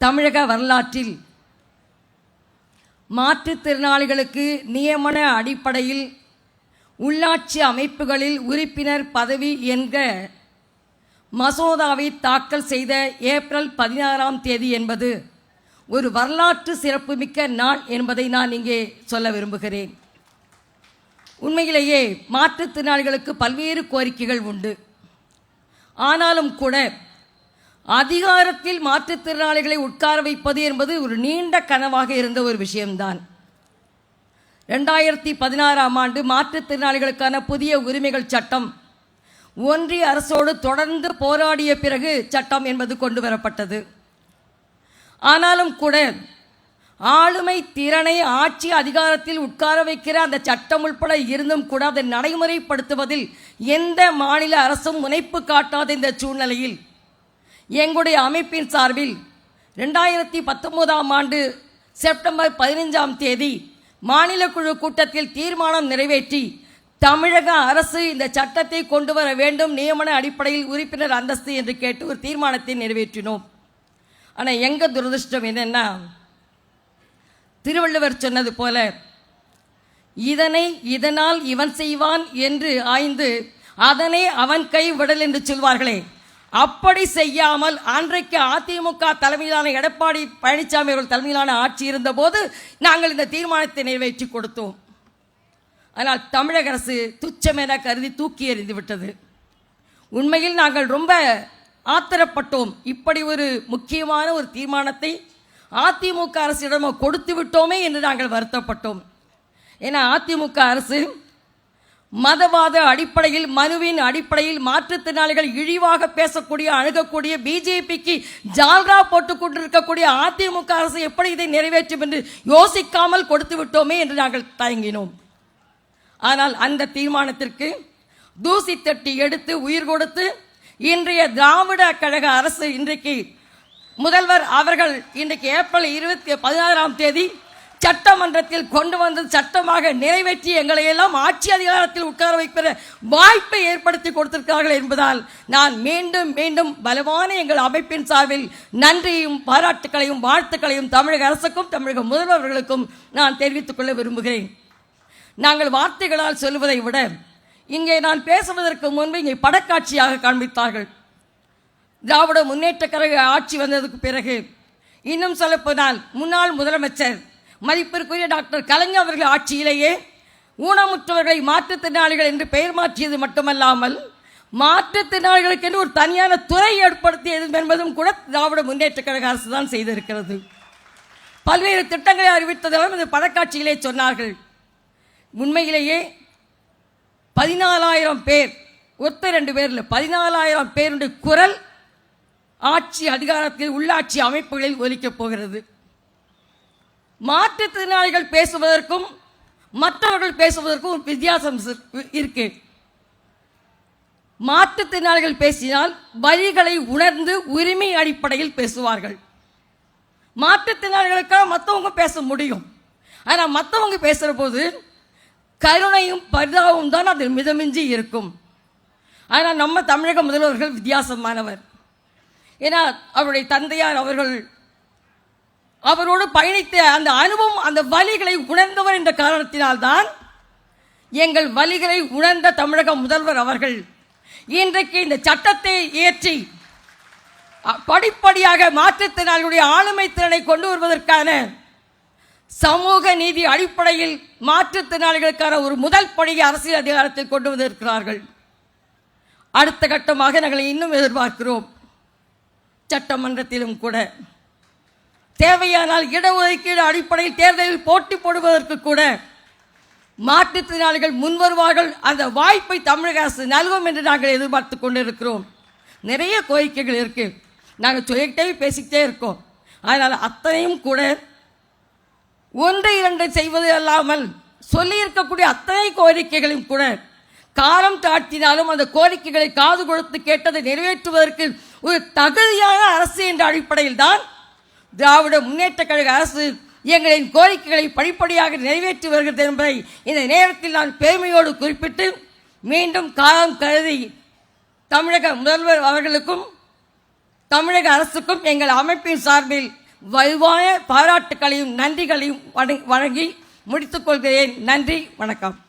தமிழக வரலாற்றில் மாற்றுத்திறனாளிகளுக்கு நியமன அடிப்படையில் உள்ளாட்சி அமைப்புகளில் உறுப்பினர் பதவி என்க மசோதாவை தாக்கல் செய்த ஏப்ரல் பதினாறாம் தேதி என்பது ஒரு வரலாற்று சிறப்புமிக்க நாள் என்பதை நான் இங்கே சொல்ல விரும்புகிறேன். உண்மையிலேயே மாற்றுத்திறனாளிகளுக்கு பல்வேறு கோரிக்கைகள் உண்டு. ஆனாலும் கூட அதிகாரத்தில் மாற்றுத்திறனாளிகளை உட்கார வைப்பது என்பது ஒரு நீண்ட கனவாக இருந்த ஒரு விஷயம்தான். ரெண்டாயிரத்தி பதினாறாம் ஆண்டு மாற்றுத்திறனாளிகளுக்கான புதிய உரிமைகள் சட்டம். ஒன்றிய அரசோடு தொடர்ந்து போராடிய பிறகு சட்டம் என்பது கொண்டு வரப்பட்டது. ஆனாலும் கூட ஆளுமை திறனை ஆட்சி அதிகாரத்தில் உட்கார வைக்கிற அந்த சட்டம் உட்பட இருந்தும் கூட அதை நடைமுறைப்படுத்துவதில் எந்த மாநில அரசும் முனைப்பு காட்டாத இந்த சூழ்நிலையில் எங்களுடைய அமைப்பின் சார்பில் ரெண்டாயிரத்தி பத்தொன்பதாம் ஆண்டு செப்டம்பர் பதினைஞ்சாம் தேதி மாநில குழு கூட்டத்தில் தீர்மானம் நிறைவேற்றி தமிழக அரசு இந்த சட்டத்தை கொண்டு வர வேண்டும் நியமன அடிப்படையில் உறுப்பினர் அந்தஸ்து என்று கேட்டு ஒரு தீர்மானத்தை நிறைவேற்றினோம். ஆனால் எங்கள் துரதிருஷ்டம் என்னென்னா திருவள்ளுவர் சொன்னது போல இதனை இதனால் இவன் செய்வான் என்று ஆய்ந்து அதனை அவன் கை விடல் என்று சொல்வார்களே. அப்படி செய்யாமல் அன்றைக்கு அதிமுக தலைமையிலான எடப்பாடி பழனிசாமி அவர்கள் தலைமையிலான ஆட்சி இருந்தபோது நாங்கள் இந்த தீர்மானத்தை நிறைவேற்றி கொடுத்தோம். ஆனால் தமிழக அரசு துச்சமென கருதி தூக்கி எறிந்து விட்டது. உண்மையில் நாங்கள் ரொம்ப ஆத்திரப்பட்டோம். இப்படி ஒரு முக்கியமான ஒரு தீர்மானத்தை அதிமுக அரசிடம் கொடுத்து விட்டோமே என்று நாங்கள் வருத்தப்பட்டோம். ஏன்னா அதிமுக அரசு மதவாத அடிப்படையில் மனுவின் அடிப்படையில் மாற்றுத்திறனாளிகள் இழிவாக பேசக்கூடிய அணுகக்கூடிய பிஜேபிக்கு ஜால்ரா போட்டுக் கொண்டிருக்கக்கூடிய அதிமுக அரசு எப்படி இதை நிறைவேற்றும் என்று யோசிக்காமல் கொடுத்து விட்டோமே என்று நாங்கள் தயங்கினோம். ஆனால் அந்த தீர்மானத்திற்கு தூசி தட்டி எடுத்து உயிர் கொடுத்து இன்றைய திராவிட கழக அரசு இன்றைக்கு முதல்வர் அவர்கள் இன்றைக்கு ஏப்ரல் இருபத்தி பதினாறாம் தேதி சட்டமன்றத்தில் கொண்டு வந்து சட்டமாக நிறைவேற்றி எங்களை எல்லாம் ஆட்சி அதிகாரத்தில் உட்கார வைக்கிற வாய்ப்பை ஏற்படுத்தி கொடுத்திருக்கிறார்கள் என்பதால் நான் மீண்டும் மீண்டும் பலமான எங்கள் அமைப்பின் சார்பில் நன்றியும் பாராட்டுக்களையும் வாழ்த்துக்களையும் தமிழக அரசுக்கும் தமிழக முதல்வர்களுக்கும் நான் தெரிவித்துக் கொள்ள விரும்புகிறேன். நாங்கள் வார்த்தைகளால் சொல்வதை விட இங்கே நான் பேசுவதற்கு முன்பு இங்கே படக்காட்சியாக காண்பித்தார்கள். திராவிட முன்னேற்ற கழக ஆட்சி வந்ததுக்கு பிறகு இன்னும் சொல்லப்போனால் முன்னாள் முதலமைச்சர் மதிப்பிற்குரிய டாக்டர் கலைஞர் அவர்கள் ஆட்சியிலேயே ஊனமுற்றவர்களை மாற்றுத்திறனாளிகள் என்று பெயர் மாற்றியது மட்டுமல்லாமல் மாற்றுத்திறனாளிகளுக்கு என்று ஒரு தனியான துறை ஏற்படுத்தியது என்பதும் கூட திராவிட முன்னேற்ற கழக அரசு தான் செய்திருக்கிறது. பல்வேறு திட்டங்களை அறிவித்ததெல்லாம் இந்த படக்காட்சியிலே சொன்னார்கள். உண்மையிலேயே பதினாலாயிரம் பேர் ஒருத்தர் ரெண்டு பேரில் பதினாலாயிரம் பேருடைய குரல் ஆட்சி அதிகாரத்தில் உள்ளாட்சி அமைப்புகளில் ஒலிக்கப் போகிறது. மாற்றுத்திறனாளிகள் பேசுவதற்கும் மற்றவர்கள் பேசுவதற்கும் ஒரு வித்தியாசம் இருக்கு. மாற்றுத்திறனாளிகள் பேசினால் வழிகளை உணர்ந்து உரிமை அடிப்படையில் பேசுவார்கள். மாற்றுத்திறனாளிகளுக்காக மற்றவங்க பேச முடியும். ஆனால் மற்றவங்க பேசுகிற போது கருணையும் பரிதாபமும் தான் அதில் மிதமிஞ்சி இருக்கும். ஆனால் நம்ம தமிழக முதல்வர்கள் வித்தியாசமானவர். ஏன்னா அவருடைய தந்தையார் அவர்கள் அவரோடு பயணித்த அந்த அனுபவம் அந்த வலிகளை உணர்ந்தவர் என்ற காரணத்தினால்தான் எங்கள் வலிகளை உணர்ந்த தமிழக முதல்வர் அவர்கள் இன்றைக்கு இந்த சட்டத்தை இயற்றி படிப்படியாக மாற்றுத்திறனாளிகளுடைய ஆளுமை திறனை கொண்டு வருவதற்கான சமூக நீதி அடிப்படையில் மாற்றுத்திறனாளிகளுக்கான ஒரு முதல் படியை அரசியல் அதிகாரத்தில் கொண்டு வந்திருக்கிறார்கள். அடுத்த கட்டமாக நாங்கள் இன்னும் எதிர்பார்க்கிறோம். சட்டமன்றத்திலும் கூட தேவையானால் இடஒதுக்கீடு அடிப்படையில் தேர்தலில் போட்டி போடுவதற்கு கூட மாற்றுத்திறனாளிகள் முன்வருவார்கள் அந்த வாய்ப்பை தமிழக அரசு நல்கும் என்று நாங்கள் எதிர்பார்த்து கொண்டிருக்கிறோம். நிறைய கோரிக்கைகள் இருக்கு. நாங்கள் சொல்லிக்கிட்டே பேசிக்கிட்டே இருக்கோம். அதனால் அத்தனையும் கூட ஒன்று இரண்டு செய்வது அல்லாமல் சொல்லியிருக்கக்கூடிய அத்தனை கோரிக்கைகளையும் கூட காலம் தாழ்த்தினாலும் அந்த கோரிக்கைகளை காது கொடுத்து கேட்டதை நிறைவேற்றுவதற்கு ஒரு தகுதியான அரசு என்ற அடிப்படையில் தான் திராவிட முன்னேற்ற கழக அரசு எங்களின் கோரிக்கைகளை படிப்படியாக நிறைவேற்றி வருகிறது என்பதை இந்த நேரத்தில் நான் பெருமையோடு குறிப்பிட்டு மீண்டும் காலம் கருதி தமிழக முதல்வர் அவர்களுக்கும் தமிழக அரசுக்கும் எங்கள் அமைப்பின் சார்பில் வலுவான பாராட்டுக்களையும் நன்றிகளையும் வழங்கி முடித்துக் கொள்கிறேன். நன்றி வணக்கம்.